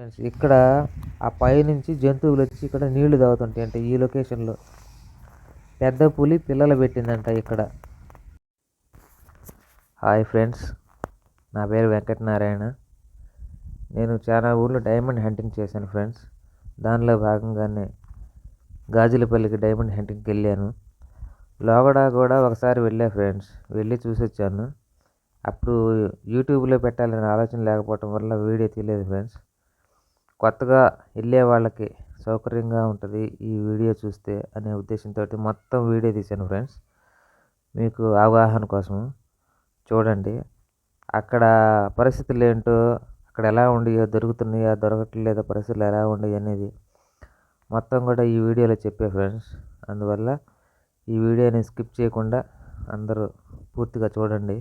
Friends ఇక్కడ ఆ పైనుంచి జంతువులు వచ్చి ఇక్కడ నీళ్ళు తాగుతుంటాయి అంటే ఈ లొకేషన్లో పెద్ద పులి పిల్లలు పెట్టిందంట ఇక్కడ. హాయ్ ఫ్రెండ్స్ నా పేరు వెంకటనారాయణ. నేను చాలా ఊళ్ళో డైమండ్ హంటింగ్ చేశాను ఫ్రెండ్స్ దానిలో భాగంగానే గాజులపల్లికి డైమండ్ హంటింగ్కి వెళ్ళాను. లోగడ కూడా ఒకసారి వెళ్ళా ఫ్రెండ్స్ వెళ్ళి చూసి వచ్చాను అప్పుడు యూట్యూబ్లో పెట్టాలనే ఆలోచన లేకపోవటం వల్ల వీడియో తీయలేదు ఫ్రెండ్స్ కొత్తగా వెళ్ళే వాళ్ళకి సౌకర్యంగా ఉంటుంది ఈ వీడియో చూస్తే అనే ఉద్దేశంతో మొత్తం వీడియో తీశాను ఫ్రెండ్స్. మీకు అవగాహన కోసం చూడండి. అక్కడ పరిస్థితులు ఏంటో అక్కడ ఎలా ఉండయో దొరుకుతున్నాయో దొరకట్లేదో పరిస్థితులు ఎలా ఉండవు అనేది మొత్తం కూడా ఈ వీడియోలో చెప్పే ఫ్రెండ్స్. అందువల్ల ఈ వీడియోని స్కిప్ చేయకుండా అందరూ పూర్తిగా చూడండి.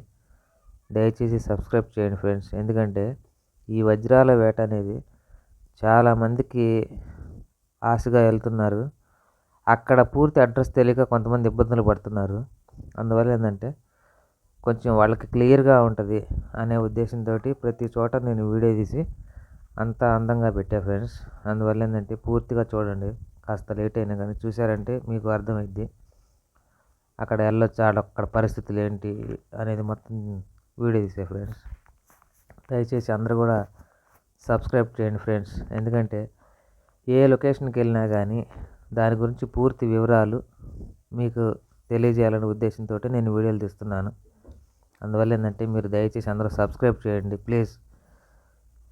దయచేసి సబ్స్క్రైబ్ చేయండి ఫ్రెండ్స్. ఎందుకంటే ఈ వజ్రాల వేట అనేది చాలామందికి ఆశగా వెళ్తున్నారు. అక్కడ పూర్తి అడ్రస్ తెలియక కొంతమంది ఇబ్బందులు పడుతున్నారు. అందువల్ల ఏంటంటే కొంచెం వాళ్ళకి క్లియర్గా ఉంటుంది అనే ఉద్దేశంతో ప్రతి చోట నేను వీడియో తీసి అంత అందంగా పెట్టా ఫ్రెండ్స్. అందువల్ల ఏంటంటే పూర్తిగా చూడండి. కాస్త లేట్ అయినా కానీ చూసారంటే మీకు అర్థమైద్ది. అక్కడ వెళ్ళొచ్చు అక్కడ పరిస్థితులు ఏంటి అనేది మొత్తం వీడియో తీసే ఫ్రెండ్స్. దయచేసి అందరూ కూడా సబ్స్క్రైబ్ చేయండి ఫ్రెండ్స్. ఎందుకంటే ఏ లొకేషన్కి వెళ్ళినా కానీ దాని గురించి పూర్తి వివరాలు మీకు తెలియజేయాలనే ఉద్దేశంతో నేను వీడియోలు తీస్తున్నాను. అందువల్ల ఏంటంటే మీరు దయచేసి అందరూ సబ్స్క్రైబ్ చేయండి. ప్లీజ్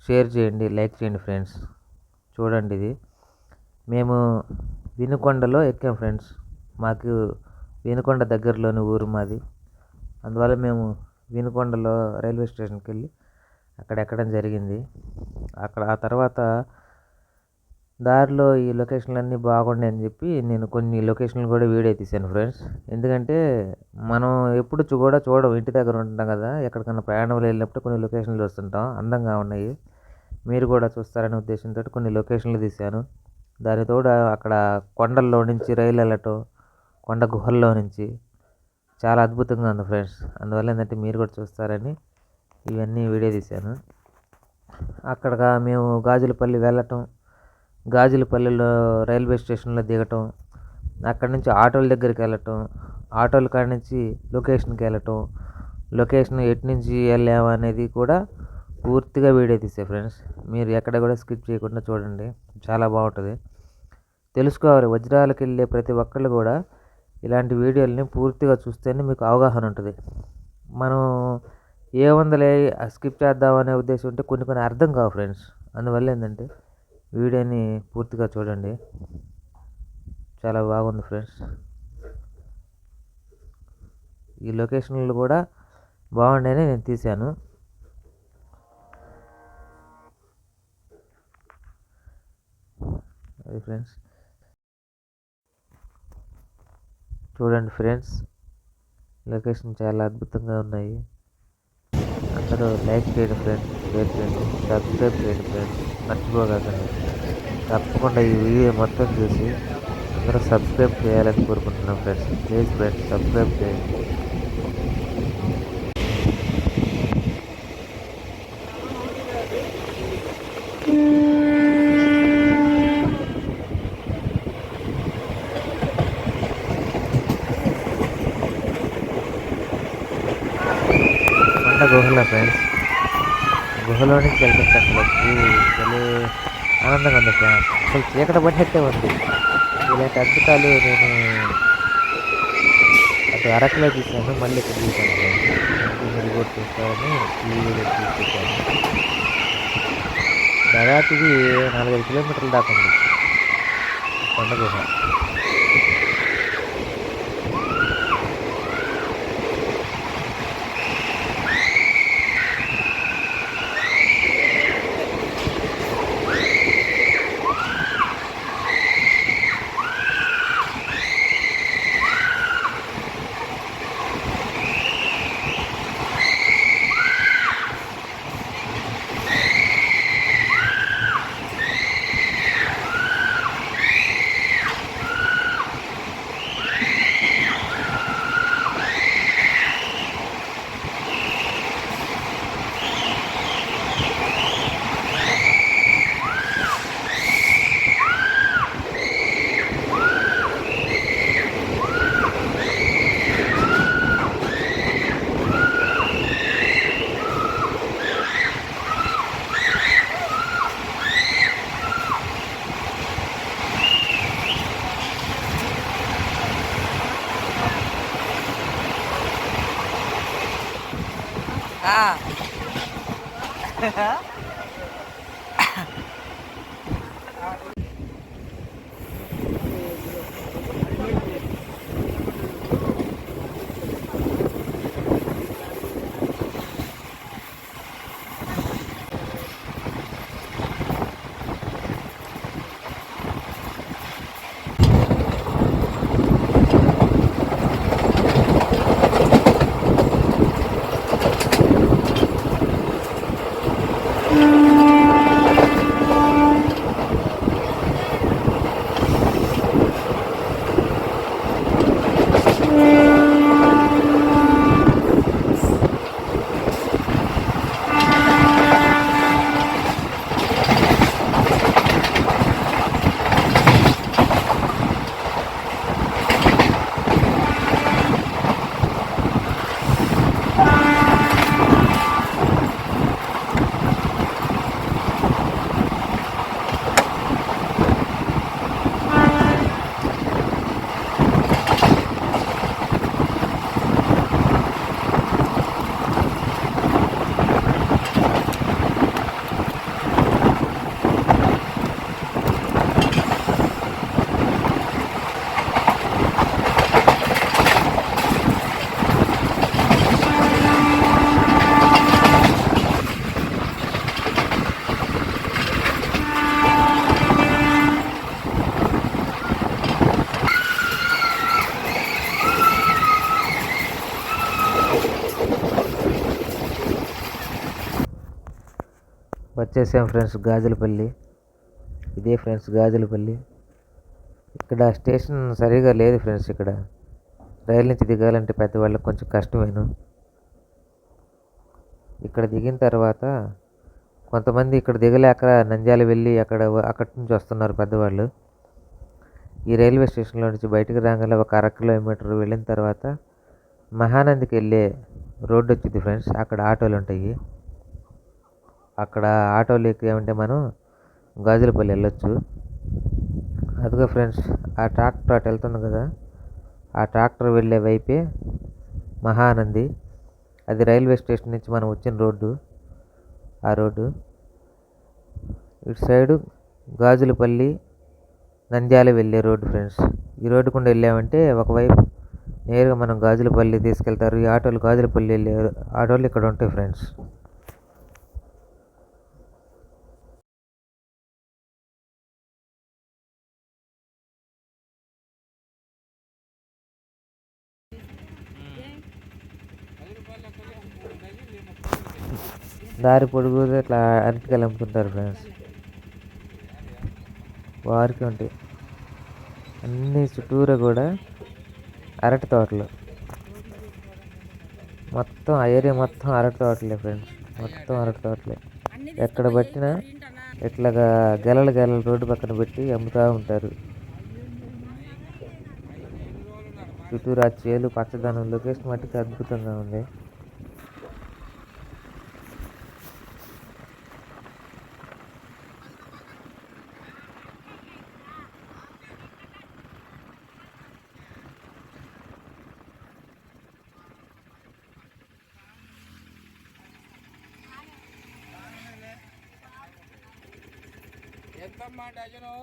షేర్ చేయండి లైక్ చేయండి ఫ్రెండ్స్. చూడండి ఇది. మేము వినుకొండలో ఎక్కాం ఫ్రెండ్స్. మాకు వినుకొండ దగ్గరలోని ఊరు మాది. అందువల్ల మేము వినుకొండలో రైల్వే స్టేషన్కి వెళ్ళి అక్కడ ఎక్కడం జరిగింది. అక్కడ ఆ తర్వాత దారిలో ఈ లొకేషన్లు అన్నీ బాగున్నాయి అని చెప్పి నేను కొన్ని లొకేషన్లు కూడా వీడియో తీశాను ఫ్రెండ్స్. ఎందుకంటే మనం ఎప్పుడు కూడా చూడం ఇంటి దగ్గర ఉంటాం కదా ఎక్కడికైనా ప్రయాణంలో వెళ్ళినప్పుడు కొన్ని లొకేషన్లు చూస్తుంటాం అందంగా ఉన్నాయి. మీరు కూడా చూస్తారనే ఉద్దేశంతో కొన్ని లొకేషన్లు తీశాను. దానితోడు అక్కడ కొండల్లో నుంచి రైలు వెళ్ళటం కొండ గుహల్లో నుంచి చాలా అద్భుతంగా ఉంది ఫ్రెండ్స్. అందువల్ల ఏంటంటే మీరు కూడా చూస్తారని ఇవన్నీ వీడియో తీశాను. అక్కడగా మేము గాజులపల్లి వెళ్ళటం గాజులపల్లిలో రైల్వే స్టేషన్లో దిగటం అక్కడి నుంచి ఆటోల దగ్గరికి వెళ్ళటం ఆటోల కాడ నుంచి లొకేషన్కి వెళ్ళటం లొకేషన్ ఎటు నుంచి వెళ్ళాము అనేది కూడా పూర్తిగా వీడియో తీసే ఫ్రెండ్స్. మీరు ఎక్కడ కూడా స్కిప్ చేయకుండా చూడండి. చాలా బాగుంటుంది. తెలుసుకోవాలి. వజ్రాలకు వెళ్ళే ప్రతి ఒక్కళ్ళు కూడా ఇలాంటి వీడియోలని పూర్తిగా చూస్తేనే మీకు అవగాహన ఉంటుంది. మనం ఏ వందలే స్కిప్ చేద్దామనే ఉద్దేశం ఉంటే కొన్ని కొన్ని అర్థం కావు ఫ్రెండ్స్ అందువల్ల ఏంటంటే వీడియోని పూర్తిగా చూడండి. చాలా బాగుంది ఫ్రెండ్స్ ఈ లొకేషన్లు కూడా బాగుండేనే నేను తీశాను. అది ఫ్రెండ్స్ చూడండి ఫ్రెండ్స్ లొకేషన్ చాలా అద్భుతంగా ఉన్నాయి. అందరూ లైక్ చేయండి ఫ్రెండ్స్ షేర్ చేయండి సబ్స్క్రైబ్ చేయండి ఫ్రెండ్స్ మర్చిపోకండి తప్పకుండా ఈ వీడియో మొత్తం చూసి అందరూ సబ్స్క్రైబ్ చేయాలని కోరుకుంటున్నాం ఫ్రెండ్స్ ప్లీజ్ ఫ్రెండ్స్ సబ్స్క్రైబ్ చేయండి. కొండ గుహలో ఫ్రెండ్స్ గుహలోనికి నుంచి వెళ్తుంటే అసలు ఆనందంగా ఉంది ఫ్రెండ్స్ అసలు చీకట పడినట్టే ఉంది. ఇలాంటి అద్భుతాలు నేను అటు అరకులో చూశాను మళ్ళీ ఇక్కడ చూశాను. ఫ్రెండ్స్ మీరు కూడా చూస్తారని ఈ వీడియో తీసుకొచ్చాను దాదాపు ఇది నాలుగైదు కిలోమీటర్ల దాకా ఉంది. కొండ గుహ. వచ్చేసాం ఫ్రెండ్స్ గాజులపల్లి. ఇదే ఫ్రెండ్స్ గాజులపల్లి. ఇక్కడ స్టేషన్ సరిగా లేదు ఫ్రెండ్స్ ఇక్కడ. రైలు నుంచి దిగాలంటే పెద్దవాళ్ళకి కొంచెం కష్టమేను. ఇక్కడ దిగిన తర్వాత కొంతమంది ఇక్కడ దిగలేక నంద్యాల వెళ్ళి అక్కడ అక్కడి నుంచి వస్తున్నారు పెద్దవాళ్ళు. ఈ రైల్వే స్టేషన్లో నుంచి బయటకు రాగానే ఒక అర కిలోమీటర్ వెళ్ళిన తర్వాత మహానందికి వెళ్ళే రోడ్డు వచ్చింది ఫ్రెండ్స్. అక్కడ ఆటోలు ఉంటాయి. అక్కడ ఆటోలు ఎక్కామంటే మనం గాజులపల్లి వెళ్ళొచ్చు. అదిగో ఫ్రెండ్స్ ఆ ట్రాక్టర్ అటు వెళ్తుంది కదా ఆ ట్రాక్టర్ వెళ్ళే వైపే మహానంది. అది రైల్వే స్టేషన్ నుంచి మనం వచ్చిన రోడ్డు ఆ రోడ్డు. ఇటు సైడు గాజులపల్లి నంద్యాల వెళ్ళే రోడ్డు ఫ్రెండ్స్. ఈ రోడ్డు గుండా వెళ్ళామంటే ఒకవైపు నేరుగా మనం గాజులపల్లి తీసుకెళ్తారు. ఈ ఆటోలు గాజులపల్లి వెళ్ళే ఆటోలు ఇక్కడ ఉంటాయి ఫ్రెండ్స్. దారి పొడుగు ఇట్లా అరటికాయలు అమ్ముతుంటారు ఫ్రెండ్స్ వారికి ఉంటాయి అన్ని చుట్టూరా కూడా అరటి తోటలు. మొత్తం ఆ ఏరియా మొత్తం అరటి తోటలే ఫ్రెండ్స్ మొత్తం అరటి తోటలే. ఎక్కడ పట్టినా ఇట్లాగా గెలలు గెలలు రోడ్డు పక్కన పెట్టి అమ్ముతూ ఉంటారు. చుట్టూరు ఆ చేలు పచ్చదనం లొకేషన్ మట్టుకు అద్భుతంగా ఉంది. ఎంతమ్మా డజను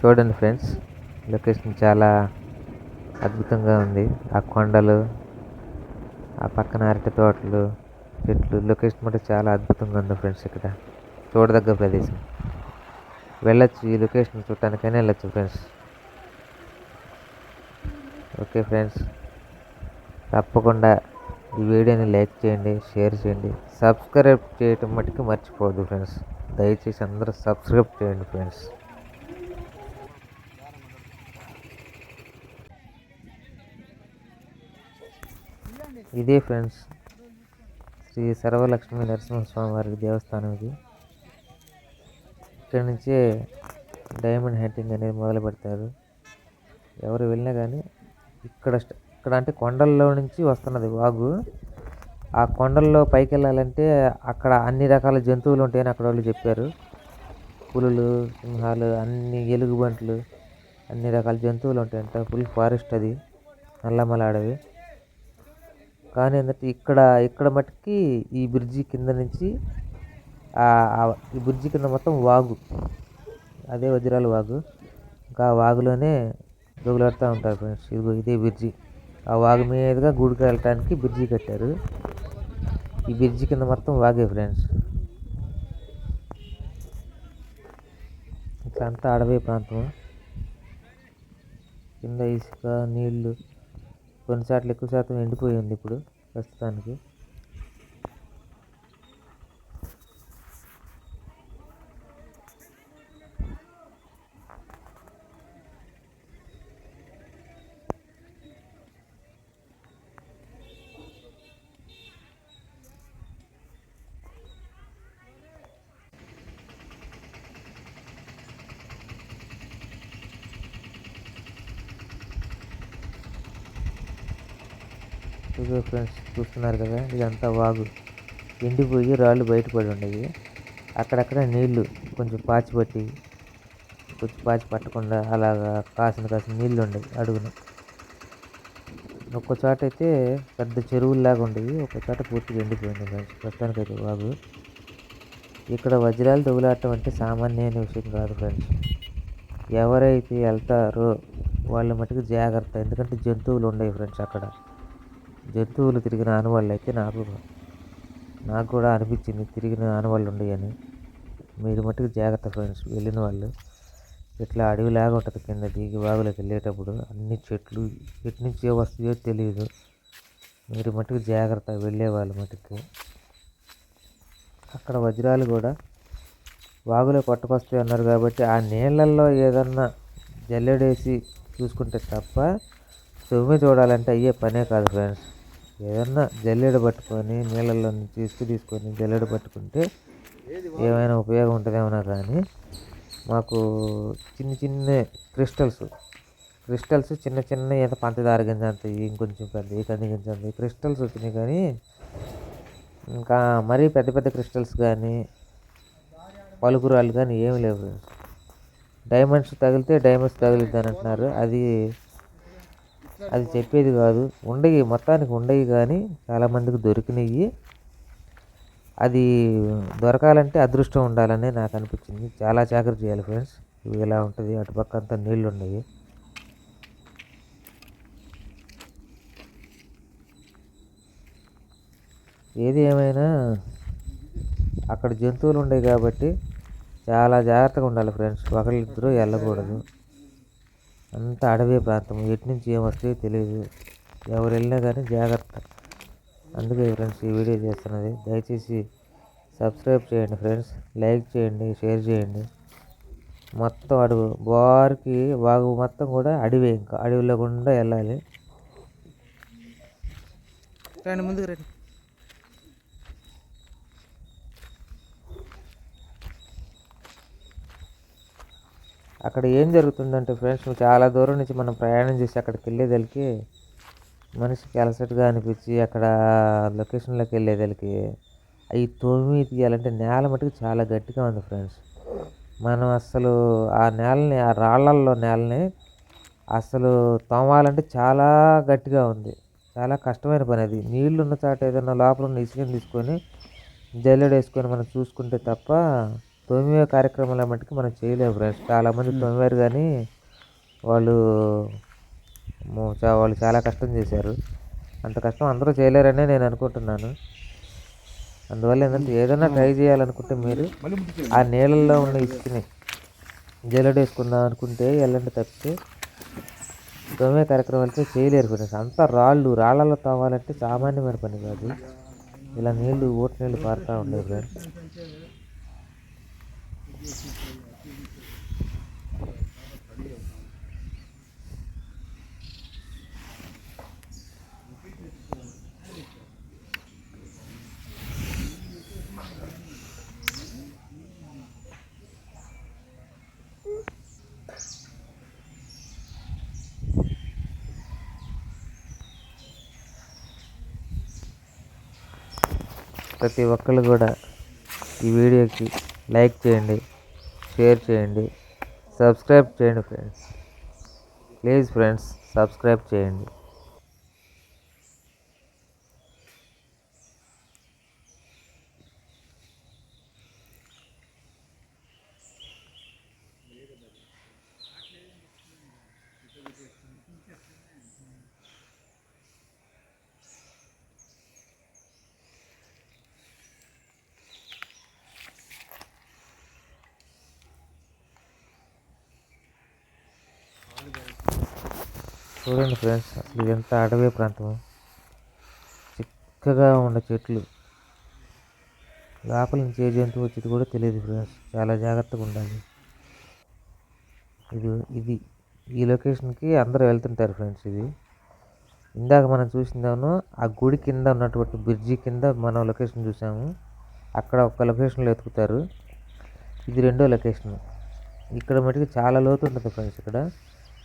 చూడండి ఫ్రెండ్స్ లొకేషన్ చాలా అద్భుతంగా ఉంది. ఆ కొండలు ఆ పక్కన అరటి తోటలు చెట్లు లొకేషన్ మటు చాలా అద్భుతంగా ఉంది ఫ్రెండ్స్ ఇక్కడ. చూడదగ్గ ప్రదేశం. వెళ్ళొచ్చు ఈ లొకేషన్ చూడటానికైనా వెళ్ళొచ్చు ఫ్రెండ్స్. Okay friends. తప్పకుండా ఈ వీడియోని లైక్ చేయండి షేర్ చేయండి. సబ్స్క్రైబ్ చేయటం మటుకు మర్చిపోవద్దు ఫ్రెండ్స్. దయచేసి అందరూ సబ్స్క్రైబ్ చేయండి ఫ్రెండ్స్. ఇదే ఫ్రెండ్స్ శ్రీ సర్వలక్ష్మి నరసింహస్వామి వారి దేవస్థానం ఇది. ఇక్కడ నుంచే డైమండ్ హంటింగ్ అనేది మొదలు పెడతారు. ఎవరు వెళ్ళినా కానీ ఇక్కడ స్ట- ఇక్కడ అంటే కొండల్లో నుంచి వస్తున్నది వాగు. ఆ కొండల్లో పైకి వెళ్ళాలంటే అక్కడ అన్ని రకాల జంతువులు ఉంటాయని అక్కడ వాళ్ళు చెప్పారు. పులులు సింహాలు అన్ని ఎలుగుబంట్లు అన్ని రకాల జంతువులు ఉంటాయంట. ఫుల్ ఫారెస్ట్ అది. నల్లమల అడవి కానీ ఏంటంటే ఇక్కడ ఇక్కడ మట్టుకి ఈ బ్రిడ్జి కింద నుంచి ఈ బ్రిడ్జి కింద మొత్తం వాగు. అదే వజ్రాల వాగు. ఇంకా ఆ వాగులోనే దొగులాడుతూ ఉంటారు ఫ్రెండ్స్ ఇదిగో ఇదే బ్రిడ్జి ఆ వాగు మీదుగా గుడికి వెళ్ళటానికి బ్రిడ్జి కట్టారు. ఈ బ్రిడ్జి కింద మొత్తం వాగే ఫ్రెండ్స్ అంతా అడవి ప్రాంతం. కింద ఇసుక నీళ్ళు కొన్ని ఎక్కువ శాతం ఎండిపోయింది ఇప్పుడు ప్రస్తుతానికి. ఇదిగో ఫ్రెండ్స్ చూస్తున్నారు కదా ఇదంతా వాగు. ఎండిపోయి రాళ్ళు బయటపడి ఉండేవి. అక్కడక్కడ నీళ్ళు కొంచెం పాచి పట్టి కొంచెం పాచి పట్టకుండా అలాగా కాసిన కాసిన నీళ్ళు ఉండేవి అడుగున. ఒక్క చోట అయితే పెద్ద చెరువుల్లాగా ఉండేవి ఒక చోట పూర్తిగా ఎండిపోయింది ఫ్రెండ్స్. ప్రస్తుతానికి అయితే వాగు. ఇక్కడ వజ్రాలు తగులాటం అంటే సామాన్యమైన విషయం కాదు ఫ్రెండ్స్. ఎవరైతే వెళ్తారో వాళ్ళ మటుకు జాగ్రత్త ఎందుకంటే జంతువులు ఉండవు ఫ్రెండ్స్ అక్కడ. జంతువులు తిరిగిన ఆనవాళ్ళు అయితే నాకు నాకు కూడా అనిపించింది తిరిగిన ఆనవాళ్ళు ఉన్నాయని మీరు మట్టుకు జాగ్రత్త ఫ్రెండ్స్ వెళ్ళిన వాళ్ళు ఇట్లా అడవిలాగా ఉంటుంది కింద దిగి వాగులోకి వెళ్ళేటప్పుడు అన్ని చెట్లు ఎటు నుంచి ఏ వస్తాయో తెలియదు మీరు మట్టుకు జాగ్రత్త వెళ్ళే వాళ్ళు మటుకు. అక్కడ వజ్రాలు కూడా వాగులో కొట్టకొస్తాయి అన్నారు కాబట్టి ఆ నీళ్ళల్లో ఏదన్నా జల్లెడేసి చూసుకుంటే తప్ప తొమ్మి చూడాలంటే అయ్యే పనే కాదు ఫ్రెండ్స్. ఏదన్నా జల్లెడ పట్టుకొని నీళ్ళల్లో నుంచి ఇసుక తీసుకొని జల్లెడ పట్టుకుంటే ఏమైనా ఉపయోగం ఉంటుందేమన్నా కానీ మాకు చిన్న చిన్న క్రిస్టల్స్ క్రిస్టల్స్ చిన్న చిన్న ఈత పంచదార గింజ అంత ఇంకొంచెం పెద్ద ఈ కంది గింజ అంత క్రిస్టల్స్ వచ్చినాయి కానీ ఇంకా మరీ పెద్ద పెద్ద క్రిస్టల్స్ కానీ పలుకురాళ్ళు కానీ ఏమి లేవు. డైమండ్స్ తగిలితే డైమండ్స్ తగిలిద్ది అని అంటున్నారు. అది అది చెప్పేది కాదు. ఉండయి మొత్తానికి ఉండయి కానీ చాలామందికి దొరికినాయి. అది దొరకాలంటే అదృష్టం ఉండాలని నాకు అనిపించింది. చాలా జాగ్రత్త చేయాలి ఫ్రెండ్స్. ఇవి ఇలా ఉంటుంది? అటుపక్క అంతా నీళ్ళు ఉన్నాయి. ఏది ఏమైనా అక్కడ జంతువులు ఉన్నాయి కాబట్టి చాలా జాగ్రత్తగా ఉండాలి ఫ్రెండ్స్. ఒకళ్ళిద్దరూ వెళ్ళకూడదు. అంత అడవి ప్రాంతం. ఎటు నుంచి ఏం తెలియదు ఎవరు వెళ్ళినా కానీ జాగ్రత్త. అందుకే ఫ్రెండ్స్ ఈ వీడియో చేస్తున్నది. దయచేసి సబ్స్క్రైబ్ చేయండి ఫ్రెండ్స్. లైక్ చేయండి షేర్ చేయండి. మొత్తం అడుగు. బార్కి వాగు మొత్తం కూడా అడవి ఇంకా. అడవిలో గుండా వెళ్ళాలి. రండి ముందుకు రండి. అక్కడ ఏం జరుగుతుందంటే ఫ్రెండ్స్ చాలా దూరం నుంచి మనం ప్రయాణం చేసి అక్కడికి వెళ్ళేదలికి మనిషికి అలసటగా అనిపించి అక్కడ లొకేషన్లోకి వెళ్ళేదలికి అవి తోమి తీయాలంటే నేల మటుకు చాలా గట్టిగా ఉంది ఫ్రెండ్స్ మనం అసలు ఆ నేలని ఆ రాళ్ళల్లో నేలని అసలు తోమాలంటే చాలా గట్టిగా ఉంది. చాలా కష్టమైన పని అది. నీళ్ళు ఉన్న చాట ఏదైనా లోపల ఉన్న ఇసుకని తీసుకొని జల్లెడ వేసుకొని మనం చూసుకుంటే తప్ప తొమ్మిదే కార్యక్రమాల మట్టుకు మనం చేయలేము ఫ్రెండ్స్. చాలామంది తొమ్మివారు కానీ వాళ్ళు వాళ్ళు చాలా కష్టం చేశారు. అంత కష్టం అందరూ చేయలేరనే నేను అనుకుంటున్నాను. అందువల్ల ఏంటంటే ఏదైనా ట్రై చేయాలనుకుంటే మీరు ఆ నీళ్ళల్లో ఉన్న ఇసుకని జల్లెడ వేసుకుందాం అనుకుంటే వెళ్ళండి తప్పితే తొమ్మిదే కార్యక్రమాలతో చేయలేరు ఫ్రెండ్స్. అంతా రాళ్ళు రాళ్ళలో తవ్వాలంటే సామాన్యమైన పని కాదు. ఇలా నీళ్ళు ఊట నీళ్ళు పారుతూ ఉండేవి ఫ్రెండ్స్. ప్రతి ఒక్కళ్ళు కూడా ఈ వీడియోకి లైక్ చేయండి. షేర్ చేయండి. సబ్స్క్రైబ్ చేయండి ఫ్రెండ్స్. ప్లీజ్ ఫ్రెండ్స్ సబ్స్క్రైబ్ చేయండి. చూడండి ఫ్రెండ్స్ అసలు ఇది ఎంత అడవి ప్రాంతం చిక్కగా ఉన్న చెట్లు. లోపల నుంచి ఏ జంతువు వచ్చేది కూడా తెలియదు ఫ్రెండ్స్ చాలా జాగ్రత్తగా ఉండాలి. ఇది ఇది ఈ లొకేషన్కి అందరూ వెళ్తుంటారు ఫ్రెండ్స్ ఇది. ఇందాక మనం చూసిందాము ఆ గుడి కింద ఉన్నటువంటి బ్రిడ్జి కింద మనం లొకేషన్ చూసాము. అక్కడ ఒక లొకేషన్లో ఎతుకుతారు ఇది రెండో లొకేషన్ ఇక్కడ మటుకు చాలా లోతు ఉంటుంది ఫ్రెండ్స్ ఇక్కడ.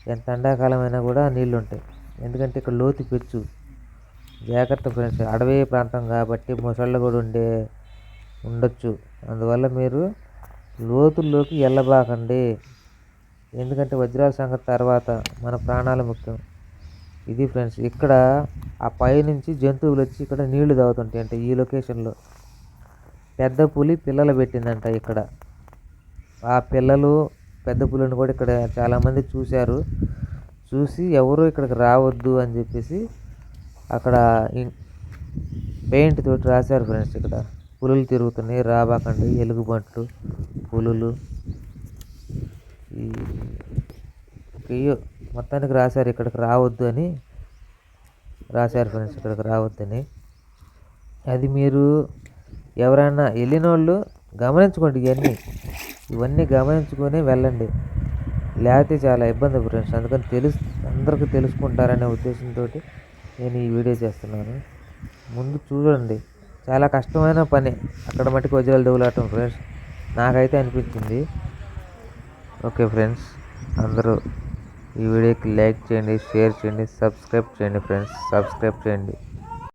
ఎంత ఎండాకాలం అయినా కూడా నీళ్ళు ఉంటాయి ఎందుకంటే ఇక్కడ లోతు పెచ్చు. జాగ్రత్త ఫ్రెండ్స్ అడవి ప్రాంతం కాబట్టి మొసళ్ళు కూడా ఉండే ఉండొచ్చు. అందువల్ల మీరు లోతుల్లోకి వెళ్ళబాకండి ఎందుకంటే వజ్రాల సంగతి తర్వాత మన ప్రాణాలు ముఖ్యం. ఇది ఫ్రెండ్స్ ఇక్కడ ఆ పైనుంచి జంతువులు వచ్చి ఇక్కడ నీళ్ళు తాగుతుంటాయి అంటే ఈ లొకేషన్లో. పెద్ద పులి పిల్లలు పెట్టిందంట ఇక్కడ. ఆ పిల్లలు పెద్ద పులిని కూడా ఇక్కడ చాలామంది చూశారు. చూసి ఎవరు ఇక్కడికి రావద్దు అని చెప్పేసి అక్కడ పెయింట్ తోటి రాశారు ఫ్రెండ్స్ ఇక్కడ. పులులు తిరుగుతున్నాయి రాబాకండి ఎలుగుబంట్లు పులులు. ఈ మొత్తానికి రాశారు ఇక్కడికి రావద్దు అని. రాశారు ఫ్రెండ్స్ ఇక్కడికి రావద్దని అది మీరు ఎవరైనా వెళ్ళిన వాళ్ళు గమనించుకోండి ఇవన్నీ. ఇవన్నీ గమనించుకొని వెళ్ళండి. లేకపోతే చాలా ఇబ్బంది ఫ్రెండ్స్. అందుకని తెలుసు అందరికీ తెలుసుకుంటారనే ఉద్దేశంతో నేను ఈ వీడియో చేస్తున్నాను. ముందు చూడండి. చాలా కష్టమైన పని. అక్కడ మటుకు వజ్రాలు దొవలాటం ఫ్రెండ్స్. నాకైతే అనిపించింది. Okay friends. అందరూ ఈ వీడియోకి లైక్ చేయండి షేర్ చేయండి సబ్స్క్రైబ్ చేయండి ఫ్రెండ్స్. సబ్స్క్రైబ్ చేయండి.